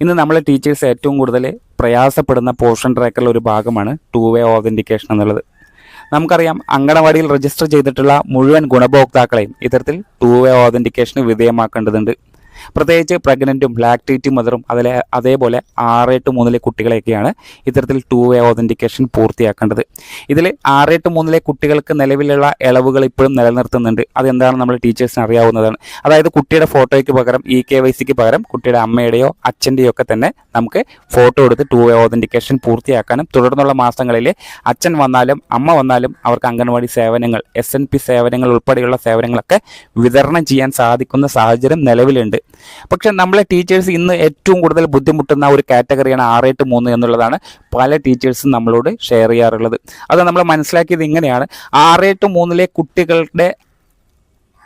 ഇന്ന് നമ്മളെ ടീച്ചേഴ്സ് ഏറ്റവും കൂടുതൽ പ്രയാസപ്പെടുന്ന പോർഷൻ ട്രാക്കറിൽ ഒരു ഭാഗമാണ് ടു വേ ഓതന്റിക്കേഷൻ എന്നുള്ളത്. നമുക്കറിയാം അങ്കണവാടിയിൽ രജിസ്റ്റർ ചെയ്തിട്ടുള്ള മുഴുവൻ ഗുണഭോക്താക്കളെയും ഇത്തരത്തിൽ ടു വേ ഓതന്റിക്കേഷന് വിധേയമാക്കേണ്ടതുണ്ട്. പ്രത്യേകിച്ച് പ്രഗ്നന്റും ലാക്ടേറ്റ് മദറും അതിലെ അതേപോലെ ആറ് എട്ട് മൂന്നിലെ കുട്ടികളെയൊക്കെയാണ് ഇത്തരത്തിൽ ടു വേ ഓതന്റിക്കേഷൻ പൂർത്തിയാക്കേണ്ടത്. ഇതിൽ ആറ് എട്ട് മൂന്നിലെ കുട്ടികൾക്ക് നിലവിലുള്ള ഇളവുകൾ ഇപ്പോഴും നിലനിർത്തുന്നുണ്ട്. അതെന്താണ് നമ്മൾ ടീച്ചേഴ്സിന് അറിയാവുന്നതാണ്. അതായത് കുട്ടിയുടെ ഫോട്ടോയ്ക്ക് പകരം ഇ കെ വൈ സിക്ക് പകരം കുട്ടിയുടെ അമ്മയുടെയോ അച്ഛന്റെയോ ഒക്കെ തന്നെ നമുക്ക് ഫോട്ടോ എടുത്ത് ടു വേ ഓതന്റിക്കേഷൻ പൂർത്തിയാക്കാനും തുടർന്നുള്ള മാസങ്ങളിൽ അച്ഛൻ വന്നാലും അമ്മ വന്നാലും അവർക്ക് അംഗൻവാടി സേവനങ്ങൾ എസ് എൻ പി സേവനങ്ങൾ ഉൾപ്പെടെയുള്ള സേവനങ്ങളൊക്കെ വിതരണം ചെയ്യാൻ സാധിക്കുന്ന സാഹചര്യം നിലവിലുണ്ട്. പക്ഷെ നമ്മളെ ടീച്ചേഴ്സ് ഇന്ന് ഏറ്റവും കൂടുതൽ ബുദ്ധിമുട്ടുന്ന ഒരു കാറ്റഗറിയാണ് ആറ് എട്ട് മൂന്ന് എന്നുള്ളതാണ് പല ടീച്ചേഴ്സും നമ്മളോട് ഷെയർ ചെയ്യാറുള്ളത്. അത് നമ്മൾ മനസ്സിലാക്കിയത് ഇങ്ങനെയാണ്. ആറ് എട്ട് മൂന്നിലെ കുട്ടികളുടെ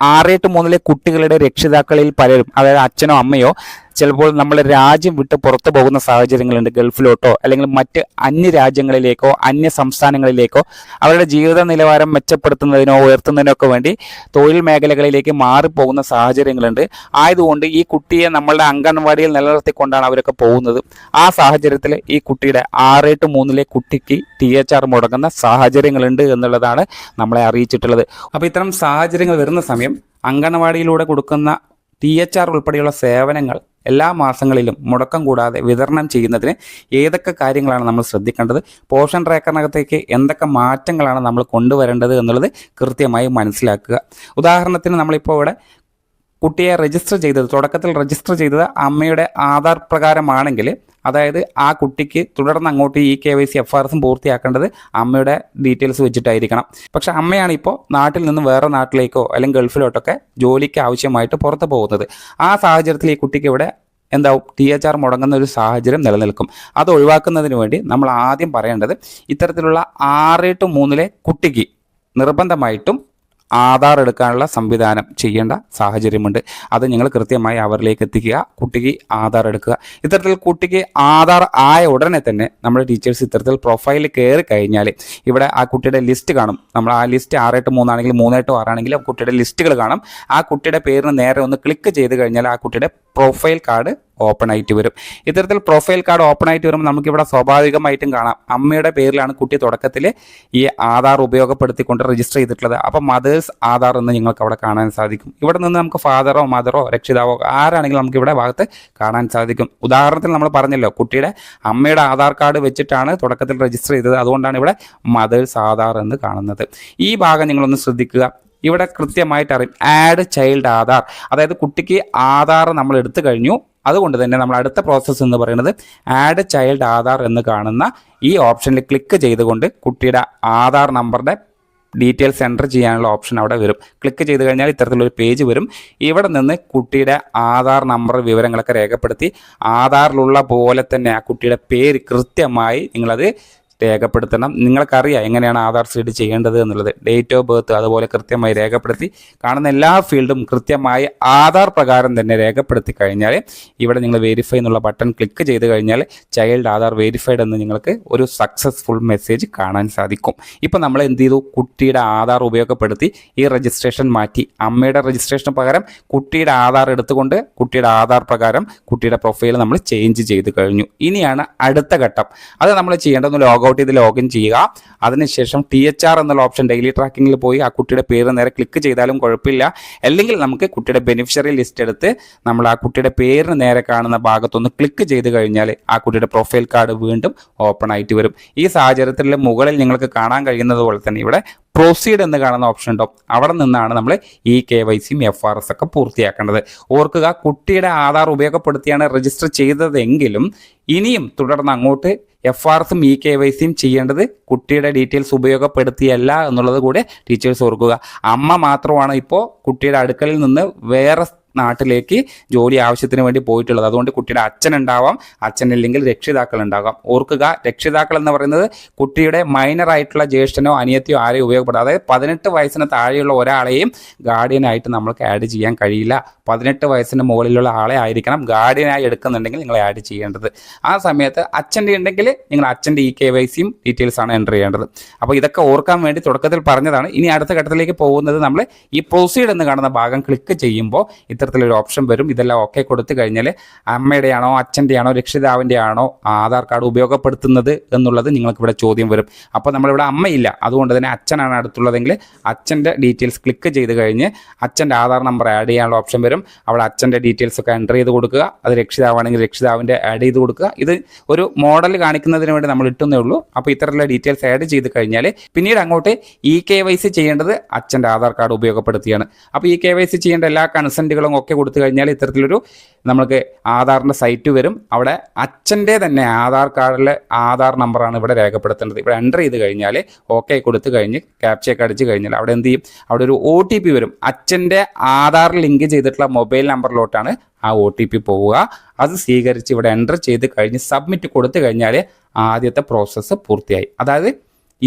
ആറ് എട്ട് മൂന്നിലെ കുട്ടികളുടെ രക്ഷിതാക്കളിൽ പലരും അതായത് അച്ഛനോ അമ്മയോ ചിലപ്പോൾ നമ്മൾ രാജ്യം വിട്ട് പുറത്തു പോകുന്ന സാഹചര്യങ്ങളുണ്ട്. ഗൾഫിലോട്ടോ അല്ലെങ്കിൽ മറ്റ് അന്യ രാജ്യങ്ങളിലേക്കോ അന്യ സംസ്ഥാനങ്ങളിലേക്കോ അവരുടെ ജീവിത നിലവാരം മെച്ചപ്പെടുത്തുന്നതിനോ ഉയർത്തുന്നതിനോ ഒക്കെ വേണ്ടി തൊഴിൽ മേഖലകളിലേക്ക് മാറിപ്പോകുന്ന സാഹചര്യങ്ങളുണ്ട്. ആയതുകൊണ്ട് ഈ കുട്ടിയെ നമ്മളുടെ അംഗൻവാടിയിൽ നിലനിർത്തിക്കൊണ്ടാണ് അവരൊക്കെ പോകുന്നത്. ആ സാഹചര്യത്തിൽ ഈ കുട്ടിയുടെ ആറ് എട്ട് മൂന്നിലെ കുട്ടിക്ക് ടി എച്ച് ആർ മുടങ്ങുന്ന സാഹചര്യങ്ങളുണ്ട് എന്നുള്ളതാണ് നമ്മളെ അറിയിച്ചിട്ടുള്ളത്. അപ്പോൾ ഇത്തരം സാഹചര്യങ്ങൾ വരുന്ന സമയം അംഗൻവാടിയിലൂടെ കൊടുക്കുന്ന ടി എച്ച് ആർ ഉൾപ്പെടെയുള്ള സേവനങ്ങൾ എല്ലാ മാസങ്ങളിലും മുടക്കം കൂടാതെ വിതരണം ചെയ്യുന്നതിന് ഏതൊക്കെ കാര്യങ്ങളാണ് നമ്മൾ ശ്രദ്ധിക്കേണ്ടത്? പോഷൻ ട്രാക്കറിനകത്തേക്ക് എന്തൊക്കെ മാറ്റങ്ങളാണ് നമ്മൾ കൊണ്ടുവരേണ്ടത് എന്നുള്ളത് കൃത്യമായി മനസ്സിലാക്കുക. ഉദാഹരണത്തിന് നമ്മളിപ്പോൾ ഇവിടെ കുട്ടിയെ രജിസ്റ്റർ ചെയ്തത് തുടക്കത്തിൽ രജിസ്റ്റർ ചെയ്തത് അമ്മയുടെ ആധാർ പ്രകാരമാണെങ്കിൽ അതായത് ആ കുട്ടിക്ക് തുടർന്ന് അങ്ങോട്ട് ഈ K Y C F R എസും പൂർത്തിയാക്കേണ്ടത് അമ്മയുടെ ഡീറ്റെയിൽസ് വെച്ചിട്ടായിരിക്കണം. പക്ഷെ അമ്മയാണ് ഇപ്പോൾ നാട്ടിൽ നിന്ന് വേറെ നാട്ടിലേക്കോ അല്ലെങ്കിൽ ഗൾഫിലോട്ടൊക്കെ ജോലിക്ക് ആവശ്യമായിട്ട് പുറത്ത് പോകുന്നത്. ആ സാഹചര്യത്തിൽ ഈ കുട്ടിക്ക് ഇവിടെ എന്താവും ടി എച്ച് ആർ മുടങ്ങുന്ന ഒരു സാഹചര്യം നിലനിൽക്കും. അത് ഒഴിവാക്കുന്നതിന് വേണ്ടി നമ്മൾ ആദ്യം പറയേണ്ടത് ഇത്തരത്തിലുള്ള ആറ് ടു മൂന്നിലെ കുട്ടിക്ക് നിർബന്ധമായിട്ടും ആധാർ എടുക്കാനുള്ള സംവിധാനം ചെയ്യേണ്ട സാഹചര്യമുണ്ട്. അത് നിങ്ങൾ കൃത്യമായി അവരിലേക്ക് എത്തിക്കുക കുട്ടിക്ക് ആധാർ എടുക്കുക. ഇത്തരത്തിൽ കുട്ടിക്ക് ആധാർ ആയ ഉടനെ തന്നെ നമ്മുടെ ടീച്ചേഴ്സ് ഇത്തരത്തിൽ പ്രൊഫൈലിൽ കയറി കഴിഞ്ഞാൽ ഇവിടെ ആ കുട്ടിയുടെ ലിസ്റ്റ് കാണും. നമ്മൾ ആ ലിസ്റ്റ് ആറെട്ട് മൂന്നാണെങ്കിൽ മൂന്നെട്ടോ ആറാണെങ്കിലും ആ കുട്ടിയുടെ ലിസ്റ്റുകൾ കാണും. ആ കുട്ടിയുടെ പേരിന് നേരെ ഒന്ന് ക്ലിക്ക് ചെയ്ത് കഴിഞ്ഞാൽ ആ കുട്ടിയുടെ പ്രൊഫൈൽ കാർഡ് ഓപ്പൺ ആയിട്ട് വരും. ഇത്തരത്തിൽ പ്രൊഫൈൽ കാർഡ് ഓപ്പൺ ആയിട്ട് വരുമ്പോൾ നമുക്കിവിടെ സ്വാഭാവികമായിട്ടും കാണാം. അമ്മയുടെ പേരിലാണ് കുട്ടി തുടക്കത്തിൽ ഈ ആധാർ ഉപയോഗപ്പെടുത്തിക്കൊണ്ട് രജിസ്റ്റർ ചെയ്തിട്ടുള്ളത്. അപ്പോൾ മദേഴ്സ് ആധാർ എന്ന് നിങ്ങൾക്ക് അവിടെ കാണാൻ സാധിക്കും. ഇവിടെ നിന്ന് നമുക്ക് ഫാദറോ മദറോ രക്ഷിതാവോ ആരാണെങ്കിലും നമുക്ക് ഇവിടെ ഭാഗത്ത് കാണാൻ സാധിക്കും. ഉദാഹരണത്തിൽ നമ്മൾ പറഞ്ഞല്ലോ കുട്ടിയുടെ അമ്മയുടെ ആധാർ കാർഡ് വെച്ചിട്ടാണ് തുടക്കത്തിൽ രജിസ്റ്റർ ചെയ്തത്. അതുകൊണ്ടാണ് ഇവിടെ മദേഴ്സ് ആധാർ എന്ന് കാണുന്നത്. ഈ ഭാഗം നിങ്ങളൊന്ന് ശ്രദ്ധിക്കുക. ഇവിടെ കൃത്യമായിട്ട് അറിയും ആഡ് ചൈൽഡ് ആധാർ. അതായത് കുട്ടിക്ക് ആധാർ നമ്മൾ എടുത്തു കഴിഞ്ഞു. അതുകൊണ്ട് തന്നെ നമ്മൾ അടുത്ത പ്രോസസ്സ് എന്ന് പറയുന്നത് ആഡ് ചൈൽഡ് ആധാർ എന്ന് കാണുന്ന ഈ ഓപ്ഷനിൽ ക്ലിക്ക് ചെയ്തുകൊണ്ട് കുട്ടിയുടെ ആധാർ നമ്പറുടെ ഡീറ്റെയിൽസ് എന്റർ ചെയ്യാനുള്ള ഓപ്ഷൻ അവിടെ വരും. ക്ലിക്ക് ചെയ്ത് കഴിഞ്ഞാൽ ഇത്തരത്തിലൊരു പേജ് വരും. ഇവിടെ നിന്ന് കുട്ടിയുടെ ആധാർ നമ്പർ വിവരങ്ങളൊക്കെ രേഖപ്പെടുത്തി ആധാറിലുള്ള പോലെ തന്നെ ആ കുട്ടിയുടെ പേര് കൃത്യമായി നിങ്ങളത് രേഖപ്പെടുത്തണം. നിങ്ങൾക്കറിയാം എങ്ങനെയാണ് ആധാർ സീഡ് ചെയ്യേണ്ടത് എന്നുള്ളത്. ഡേറ്റ് ഓഫ് ബർത്ത് അതുപോലെ കൃത്യമായി രേഖപ്പെടുത്തി കാണുന്ന എല്ലാ ഫീൽഡും കൃത്യമായി ആധാർ പ്രകാരം തന്നെ രേഖപ്പെടുത്തി കഴിഞ്ഞാൽ ഇവിടെ നിങ്ങൾ വെരിഫൈ എന്നുള്ള ബട്ടൺ ക്ലിക്ക് ചെയ്ത് കഴിഞ്ഞാൽ ചൈൽഡ് ആധാർ വെരിഫൈഡ് എന്ന് നിങ്ങൾക്ക് ഒരു സക്സസ്ഫുൾ മെസ്സേജ് കാണാൻ സാധിക്കും. ഇപ്പം നമ്മൾ എന്ത് ചെയ്തു? കുട്ടിയുടെ ആധാർ ഉപയോഗപ്പെടുത്തി ഈ രജിസ്ട്രേഷൻ മാറ്റി. അമ്മയുടെ രജിസ്ട്രേഷന് പകരം കുട്ടിയുടെ ആധാർ എടുത്തുകൊണ്ട് കുട്ടിയുടെ ആധാർ പ്രകാരം കുട്ടിയുടെ പ്രൊഫൈൽ നമ്മൾ ചേഞ്ച് ചെയ്ത് കഴിഞ്ഞു. ഇനിയാണ് അടുത്ത ഘട്ടം. അത് നമ്മൾ ചെയ്യേണ്ടത് ലോഗൗട്ട് ചെയ്ത് ലോഗിൻ ചെയ്യുക. അതിനുശേഷം ടി എച്ച് ആർ എന്നുള്ള ഓപ്ഷൻ ഡെയിലി ട്രാക്കിങ്ങിൽ പോയി ആ കുട്ടിയുടെ പേര് നേരെ ക്ലിക്ക് ചെയ്താലും കുഴപ്പമില്ല. അല്ലെങ്കിൽ നമുക്ക് കുട്ടിയുടെ ബെനിഫിഷ്യറി ലിസ്റ്റ് എടുത്ത് നമ്മൾ ആ കുട്ടിയുടെ പേരിന് നേരെ കാണുന്ന ഭാഗത്തൊന്ന് ക്ലിക്ക് ചെയ്ത് കഴിഞ്ഞാൽ ആ കുട്ടിയുടെ പ്രൊഫൈൽ കാർഡ് വീണ്ടും ഓപ്പൺ ആയിട്ട് വരും. ഈ സാഹചര്യത്തിൽ മുകളിൽ നിങ്ങൾക്ക് കാണാൻ കഴിയുന്നത് പോലെ തന്നെ ഇവിടെ പ്രൊസീഡ് എന്ന് കാണുന്ന ഓപ്ഷൻ ഉണ്ടാവും അവിടെ നിന്നാണ് നമ്മൾ ഈ കെ വൈ സിയും എഫ് ആർ എസ് ഒക്കെ പൂർത്തിയാക്കേണ്ടത്. ഓർക്കുക കുട്ടിയുടെ ആധാർ ഉപയോഗപ്പെടുത്തിയാണ് രജിസ്റ്റർ ചെയ്തതെങ്കിലും ഇനിയും തുടർന്ന് അങ്ങോട്ട് എഫ് ആർ എസും ഇ കെ വൈ സിയും ചെയ്യേണ്ടത് കുട്ടിയുടെ ഡീറ്റെയിൽസ് ഉപയോഗപ്പെടുത്തിയല്ല എന്നുള്ളത് കൂടെ ടീച്ചേഴ്സ് ഓർക്കുക. അമ്മ മാത്രമാണ് ഇപ്പോൾ കുട്ടിയുടെ അടുക്കളയിൽ നിന്ന് വേറെ നാട്ടിലേക്ക് ജോലി ആവശ്യത്തിന് വേണ്ടി പോയിട്ടുള്ളത്. അതുകൊണ്ട് കുട്ടിയുടെ അച്ഛൻ ഉണ്ടാവാം അച്ഛനില്ലെങ്കിൽ രക്ഷിതാക്കൾ ഉണ്ടാകാം ഓർക്കുക രക്ഷിതാക്കൾ എന്ന് പറയുന്നത് കുട്ടിയുടെ മൈനർ ആയിട്ടുള്ള ജ്യേഷ്ഠനോ അനിയത്തിയോ ആരെയും ഉപയോഗപ്പെടും അതായത് പതിനെട്ട് വയസ്സിന് താഴെയുള്ള ഒരാളെയും ഗാർഡിയനായിട്ട് നമ്മൾക്ക് ആഡ് ചെയ്യാൻ കഴിയില്ല. പതിനെട്ട് വയസ്സിന് മുകളിലുള്ള ആളെ ആയിരിക്കണം ഗാർഡിയനായി എടുക്കുന്നുണ്ടെങ്കിൽ നിങ്ങൾ ആഡ് ചെയ്യേണ്ടത്. ആ സമയത്ത് അച്ഛന്റെ ഉണ്ടെങ്കിൽ നിങ്ങൾ അച്ഛന്റെ ഇ കെ വൈ സിയും ഡീറ്റെയിൽസ് ആണ് എന്റർ ചെയ്യേണ്ടത്. അപ്പോൾ ഇതൊക്കെ ഓർക്കാൻ വേണ്ടി തുടക്കത്തിൽ പറഞ്ഞതാണ്. ഇനി അടുത്ത ഘട്ടത്തിലേക്ക് പോകുന്നത് നമ്മൾ ഈ പ്രൊസീഡ് എന്ന് കാണുന്ന ഭാഗം ക്ലിക്ക് ചെയ്യുമ്പോൾ ഇത്തരത്തിലൊരു ഓപ്ഷൻ വരും. ഇതെല്ലാം ഓക്കെ കൊടുത്തു കഴിഞ്ഞാൽ അമ്മയുടെ ആണോ അച്ഛന്റെ ആണോ രക്ഷിതാവിന്റെ ആണോ ആധാർ കാർഡ് ഉപയോഗപ്പെടുത്തുന്നത് എന്നുള്ളത് നിങ്ങൾക്ക് ഇവിടെ ചോദ്യം വരും. അപ്പോൾ നമ്മളിവിടെ അമ്മയില്ല. അതുകൊണ്ട് തന്നെ അച്ഛനാണ് അടുത്തുള്ളതെങ്കിൽ അച്ഛന്റെ ഡീറ്റെയിൽസ് ക്ലിക്ക് ചെയ്ത് കഴിഞ്ഞ് അച്ഛന്റെ ആധാർ നമ്പർ ആഡ് ചെയ്യാനുള്ള ഓപ്ഷൻ വരും. അവിടെ അച്ഛന്റെ ഡീറ്റെയിൽസ് ഒക്കെ എന്റർ ചെയ്ത് കൊടുക്കുക. അത് രക്ഷിതാവാണെങ്കിൽ രക്ഷിതാവിന്റെ ആഡ് ചെയ്ത് കൊടുക്കുക. ഇത് ഒരു മോഡൽ കാണിക്കുന്നതിന് വേണ്ടി നമ്മൾ ഇട്ടുന്നേ ഉള്ളൂ. അപ്പോൾ ഇത്തരത്തിലുള്ള ഡീറ്റെയിൽസ് ആഡ് ചെയ്ത് കഴിഞ്ഞാൽ പിന്നീട് അങ്ങോട്ട് ഇ കെ വൈ സി ചെയ്യേണ്ടത് അച്ഛന്റെ ആധാർ കാർഡ് ഉപയോഗപ്പെടുത്തിയാണ്. അപ്പോൾ ഇ കെ വൈ സി ചെയ്യേണ്ട എല്ലാ കൺസെന്റുകളും ഒക്കെ കൊടുത്തു കഴിഞ്ഞാൽ ഇത്തരത്തിലൊരു നമ്മൾക്ക് ആധാറിന്റെ സൈറ്റ് വരും. അവിടെ അച്ഛന്റെ തന്നെ ആധാർ കാർഡിലെ ആധാർ നമ്പറാണ് ഇവിടെ രേഖപ്പെടുത്തേണ്ടത്. ഇവിടെ എന്റർ ചെയ്ത് കഴിഞ്ഞാൽ ഓക്കെ കൊടുത്തു കഴിഞ്ഞ് ക്യാപ്ചയൊക്കെ അടിച്ച് കഴിഞ്ഞാൽ അവിടെ എന്ത് ചെയ്യും? അവിടെ ഒരു ഒ ടി പി വരും. അച്ഛന്റെ ആധാർ ലിങ്ക് ചെയ്തിട്ടുള്ള മൊബൈൽ നമ്പറിലോട്ടാണ് ആ ഒ ടി പി പോവുക. അത് സ്വീകരിച്ച് ഇവിടെ എന്റർ ചെയ്ത് കഴിഞ്ഞ് സബ്മിറ്റ് കൊടുത്തു കഴിഞ്ഞാൽ ആദ്യത്തെ പ്രോസസ്സ് പൂർത്തിയായി. അതായത്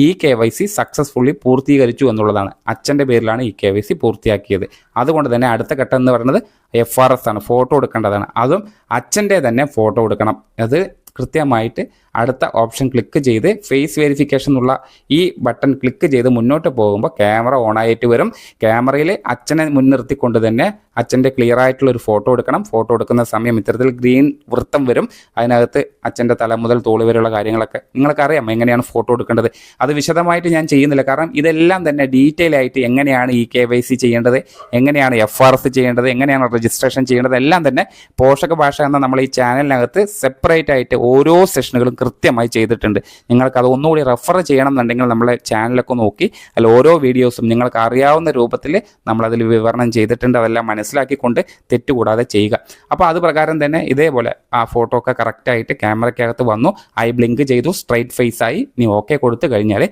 ഈ കെ വൈ സി സക്സസ്ഫുള്ളി പൂർത്തീകരിച്ചു എന്നുള്ളതാണ്. അച്ഛന്റെ പേരിലാണ് ഈ കെ വൈ സി പൂർത്തിയാക്കിയത്. അതുകൊണ്ട് തന്നെ അടുത്ത ഘട്ടം എന്ന് പറയുന്നത് എഫ് ആർ എസ് ആണ്. ഫോട്ടോ എടുക്കേണ്ടതാണ്. അതും അച്ഛന്റെ തന്നെ ഫോട്ടോ എടുക്കണം. അത് കൃത്യമായിട്ട് അടുത്ത ഓപ്ഷൻ ക്ലിക്ക് ചെയ്ത് ഫേസ് വെരിഫിക്കേഷൻ എന്നുള്ള ഈ ബട്ടൺ ക്ലിക്ക് ചെയ്ത് മുന്നോട്ട് പോകുമ്പോൾ ക്യാമറ ഓൺ ആയിട്ട് വരും. ക്യാമറയിൽ അച്ഛനെ മുൻനിർത്തിക്കൊണ്ട് തന്നെ അച്ഛന്റെ ക്ലിയർ ആയിട്ടുള്ള ഒരു ഫോട്ടോ എടുക്കണം. ഫോട്ടോ എടുക്കുന്ന സമയം ഇത്തരത്തിൽ ഗ്രീൻ വൃത്തം വരും. അതിനകത്ത് അച്ഛന്റെ തല മുതൽ തോളി വരെയുള്ള കാര്യങ്ങളൊക്കെ നിങ്ങൾക്ക് അറിയാം എങ്ങനെയാണ് ഫോട്ടോ എടുക്കേണ്ടത്? അത് വിശദമായിട്ട് ഞാൻ ചെയ്യുന്നില്ല. കാരണം ഇതെല്ലാം തന്നെ ഡീറ്റെയിൽ ആയിട്ട് എങ്ങനെയാണ് ഇ കെ വൈ സി ചെയ്യേണ്ടത്? എങ്ങനെയാണ് എഫ് ആർ എസ് ചെയ്യേണ്ടത്? എങ്ങനെയാണ് രജിസ്ട്രേഷൻ ചെയ്യേണ്ടത്? എല്ലാം തന്നെ പോഷക ഭാഷ എന്ന നമ്മൾ ഈ ചാനലിനകത്ത് സെപ്പറേറ്റ് ആയിട്ട് ഓരോ സെഷനുകളും കൃത്യമായി ചെയ്തിട്ടുണ്ട്. നിങ്ങൾക്ക് അത് ഒന്നുകൂടി റെഫർ ചെയ്യണം എന്നുണ്ടെങ്കിൽ നമ്മളെ ചാനലൊക്കെ നോക്കി അല്ല ഓരോ വീഡിയോസും നിങ്ങൾക്ക് അറിയാവുന്ന രൂപത്തിൽ നമ്മളതിൽ വിവരണം ചെയ്തിട്ടുണ്ട്. അതെല്ലാം മനസ്സിലാക്കിക്കൊണ്ട് തെറ്റുകൂടാതെ ചെയ്യുക. അപ്പോൾ അത് പ്രകാരം തന്നെ ഇതേപോലെ ആ ഫോട്ടോ ഒക്കെ കറക്റ്റായിട്ട് ക്യാമറയ്ക്കകത്ത് വന്നു. ഐ ബ്ലിങ്ക് ചെയ്തു. സ്ട്രൈറ്റ് ഫേസ് ആയി. നീ ഓക്കെ കൊടുത്തു കഴിഞ്ഞാൽ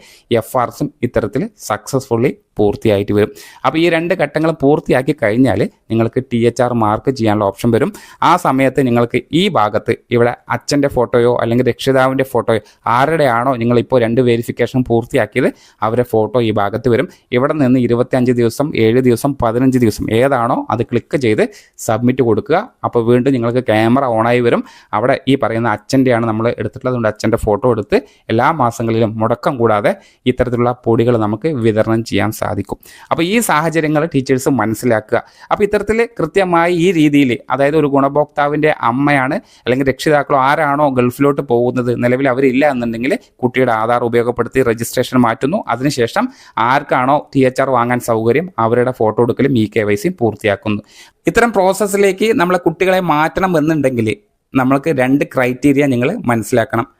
എഫ് ആർസും ഇത്തരത്തിൽ സക്സസ്ഫുള്ളി പൂർത്തിയായിട്ട് വരും. അപ്പോൾ ഈ രണ്ട് ഘട്ടങ്ങൾ പൂർത്തിയാക്കി കഴിഞ്ഞാൽ നിങ്ങൾക്ക് ടി എച്ച് ആർ മാർക്ക് ചെയ്യാനുള്ള ഓപ്ഷൻ വരും. ആ സമയത്ത് നിങ്ങൾക്ക് ഈ ഭാഗത്ത് ഇവിടെ അച്ഛന്റെ ഫോട്ടോയോ അല്ലെങ്കിൽ രക്ഷിതാവിന്റെ ഫോട്ടോയോ ആരുടെയാണോ നിങ്ങളിപ്പോൾ രണ്ട് വെരിഫിക്കേഷൻ പൂർത്തിയാക്കിയത് അവരെ ഫോട്ടോ ഈ ഭാഗത്ത് വരും. ഇവിടെ നിന്ന് ഇരുപത്തിയഞ്ച് ദിവസം ഏഴ് ദിവസം പതിനഞ്ച് ദിവസം ഏതാണോ അത് ക്ലിക്ക് ചെയ്ത് സബ്മിറ്റ് കൊടുക്കുക. അപ്പോൾ വീണ്ടും നിങ്ങൾക്ക് ക്യാമറ ഓണായി വരും. അവിടെ ഈ പറയുന്ന അച്ഛന്റെയാണ് നമ്മൾ എടുത്തിട്ടുള്ളത്. അതുകൊണ്ട് അച്ഛന്റെ ഫോട്ടോ എടുത്ത് എല്ലാ മാസങ്ങളിലും മുടക്കം കൂടാതെ ഇത്തരത്തിലുള്ള പൊടികൾ നമുക്ക് വിതരണം ചെയ്യാൻ സാധിക്കും. അപ്പോൾ ഈ സാഹചര്യങ്ങൾ ടീച്ചേഴ്സ് മനസ്സിലാക്കുക. അപ്പോൾ ഇത്തരത്തിൽ കൃത്യമായി ഈ രീതിയിൽ അതായത് ഒരു ഗുണഭോക്താവിന്റെ അമ്മയാണ് അല്ലെങ്കിൽ രക്ഷിതാക്കളോ ആരാണോ ഗൾഫിലോട്ട് പോകുന്നത് നിലവിൽ അവരില്ല എന്നുണ്ടെങ്കിൽ കുട്ടിയുടെ ആധാർ ഉപയോഗപ്പെടുത്തി രജിസ്ട്രേഷൻ മാറ്റുന്നു. അതിനുശേഷം ആർക്കാണോ ടി എച്ച് ആർ വാങ്ങാൻ സൗകര്യം അവരുടെ ഫോട്ടോ എടുക്കലും ഇ കെ വൈ സി പൂർത്തിയാക്കുന്നു. ഇത്തരം പ്രോസസ്സിലേക്ക് നമ്മളെ കുട്ടികളെ മാറ്റണം എന്നുണ്ടെങ്കിൽ നമ്മൾക്ക് രണ്ട് ക്രൈറ്റീരിയ നിങ്ങൾ മനസ്സിലാക്കണം.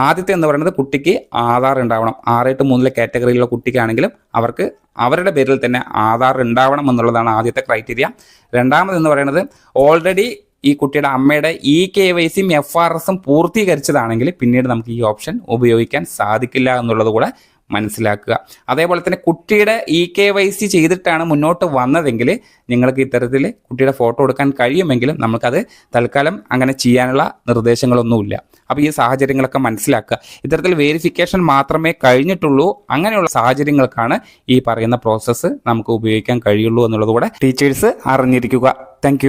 ആദ്യത്തെ എന്ന് പറയുന്നത് കുട്ടിക്ക് ആധാർ ഉണ്ടാവണം. ആറ് എട്ട് മൂന്നിലെ കാറ്റഗറിയിലുള്ള കുട്ടിക്കാണെങ്കിലും അവർക്ക് അവരുടെ പേരിൽ തന്നെ ആധാർ ഉണ്ടാവണം എന്നുള്ളതാണ് ആദ്യത്തെ ക്രൈറ്റീരിയ രണ്ടാമത് എന്ന് പറയുന്നത് ഓൾറെഡി ഈ കുട്ടിയുടെ അമ്മയുടെ ഇ കെ വൈ സിയും എഫ് ആർ എസും പൂർത്തീകരിച്ചതാണെങ്കിൽ പിന്നീട് നമുക്ക് ഈ ഓപ്ഷൻ ഉപയോഗിക്കാൻ സാധിക്കില്ല എന്നുള്ളത് കൂടെ മനസ്സിലാക്കുക. അതേപോലെ തന്നെ കുട്ടിയുടെ ഇ കെ വൈ സി ചെയ്തിട്ടാണ് മുന്നോട്ട് വന്നതെങ്കിൽ നിങ്ങൾക്ക് ഇത്തരത്തിൽ കുട്ടിയുടെ ഫോട്ടോ എടുക്കാൻ കഴിയുമെങ്കിലും നമുക്കത് തൽക്കാലം അങ്ങനെ ചെയ്യാനുള്ള നിർദ്ദേശങ്ങളൊന്നുമില്ല. അപ്പോൾ ഈ സാഹചര്യങ്ങളൊക്കെ മനസ്സിലാക്കുക. ഇത്തരത്തിൽ വെരിഫിക്കേഷൻ മാത്രമേ കഴിഞ്ഞിട്ടുള്ളൂ. അങ്ങനെയുള്ള സാഹചര്യങ്ങൾക്കാണ് ഈ പറയുന്ന പ്രോസസ്സ് നമുക്ക് ഉപയോഗിക്കാൻ കഴിയുള്ളൂ എന്നുള്ളത് കൂടെ ടീച്ചേഴ്സ് അറിഞ്ഞിരിക്കുക താങ്ക്